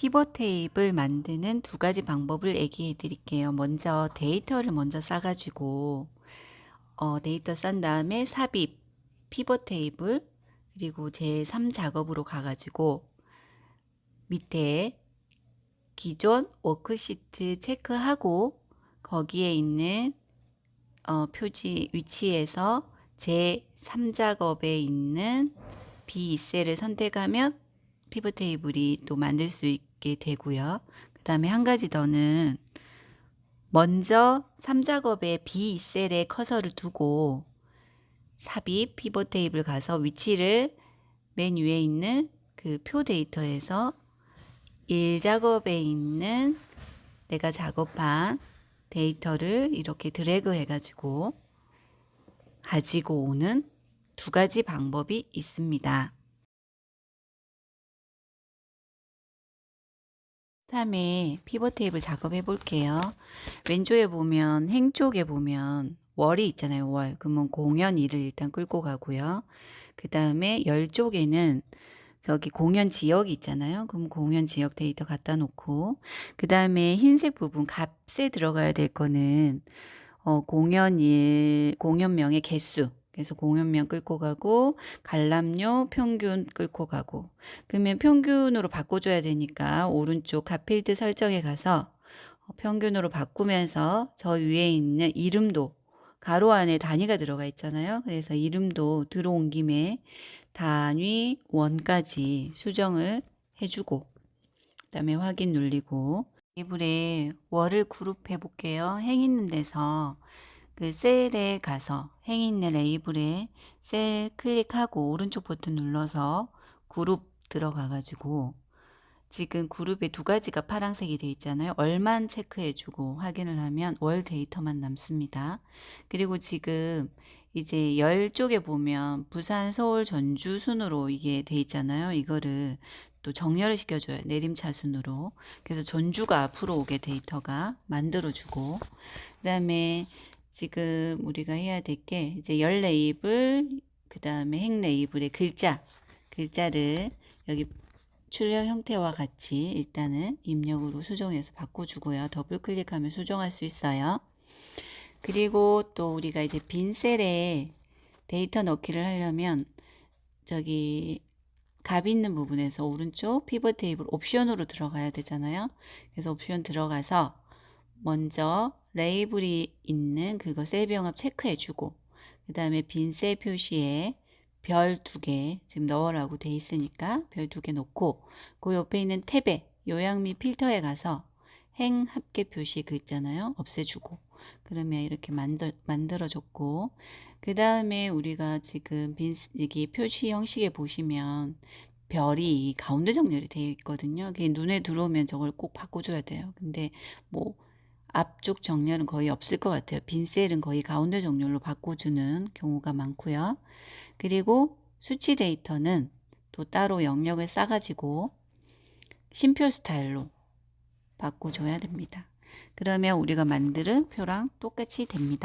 피벗 테이블 만드는 두 가지 방법을 얘기해 드릴게요. 먼저 데이터를 먼저 싸가지고 어, 데이터 싼 다음에 삽입, 피벗 테이블 그리고 제3 작업으로 가가지고 밑에 기존 워크시트 체크하고 거기에 있는 어, 표지 위치에서 제3 작업에 있는 B2셀을 선택하면 피벗 테이블이 또 만들 수 있 게 되고요. 그 다음에 한 가지 더는 먼저 3작업에 B2셀에 커서를 두고 삽입 피벗 테이블 가서 위치를 맨 위에 있는 그 표 데이터에서 1작업에 있는 내가 작업한 데이터를 이렇게 드래그 해가지고 가지고 오는 두 가지 방법이 있습니다. 다음에 피벗 테이블 작업해 볼게요. 왼쪽에 보면 행 쪽에 보면 월이 있잖아요. 월. 그러면 공연 일을 일단 끌고 가고요. 그 다음에 열 쪽에는 저기 공연 지역이 있잖아요. 그럼 공연 지역 데이터 갖다 놓고 그 다음에 흰색 부분 값에 들어가야 될 거는 어, 공연일 공연명의 개수 그래서 공연명 끌고 가고 관람료 평균 끌고 가고 그러면 평균으로 바꿔줘야 되니까 오른쪽 값필드 설정에 가서 어, 평균으로 바꾸면서 저 위에 있는 이름도 가로 안에 단위가 들어가 있잖아요. 그래서 이름도 들어온 김에 단위 원까지 수정을 해주고 그 다음에 확인 눌리고 테이블에 월을 그룹해 볼게요. 행 있는 데서 그 셀에 가서 행 있는 레이블에 셀 클릭하고 오른쪽 버튼 눌러서 그룹 들어가 가지고 지금 그룹에 두 가지가 파란색이 돼 있잖아요. 월만 체크해주고 확인을 하면 월 데이터만 남습니다. 그리고 지금 이제 열 쪽에 보면 부산, 서울, 전주 순으로 이게 돼 있잖아요. 이거를 또 정렬을 시켜줘요. 내림차 순으로. 그래서 전주가 앞으로 오게 데이터가 만들어주고 그 다음에 지금 우리가 해야 될 게 이제 열 레이블 그 다음에 행 레이블의 글자 글자를 여기 출력 형태와 같이 일단은 입력으로 수정해서 바꿔주고요. 더블 클릭하면 수정할 수 있어요. 그리고 또 우리가 이제 빈 셀에 데이터 넣기를 하려면 저기 값 있는 부분에서 오른쪽 피벗 테이블 옵션으로 들어가야 되잖아요. 그래서 옵션 들어가서 먼저 레이블이 있는 그거 셀 병합 체크해 주고 그 다음에 빈 셀 표시에 별 두 개 지금 넣으라고 돼 있으니까 별 두 개 놓고 그 옆에 있는 탭에 요약 및 필터에 가서 행 합계 표시 그 있잖아요. 없애주고 그러면 이렇게 만들, 만들어줬고 그 다음에 우리가 지금 빈 여기 표시 형식에 보시면 별이 가운데 정렬이 되어 있거든요. 그게 눈에 들어오면 저걸 꼭 바꿔줘야 돼요. 근데 뭐 앞쪽 정렬은 거의 없을 것 같아요. 빈 셀은 거의 가운데 정렬로 바꿔주는 경우가 많고요. 그리고 수치 데이터는 또 따로 영역을 싸가지고 심표 스타일로 바꿔줘야 됩니다. 그러면 우리가 만드는 표랑 똑같이 됩니다.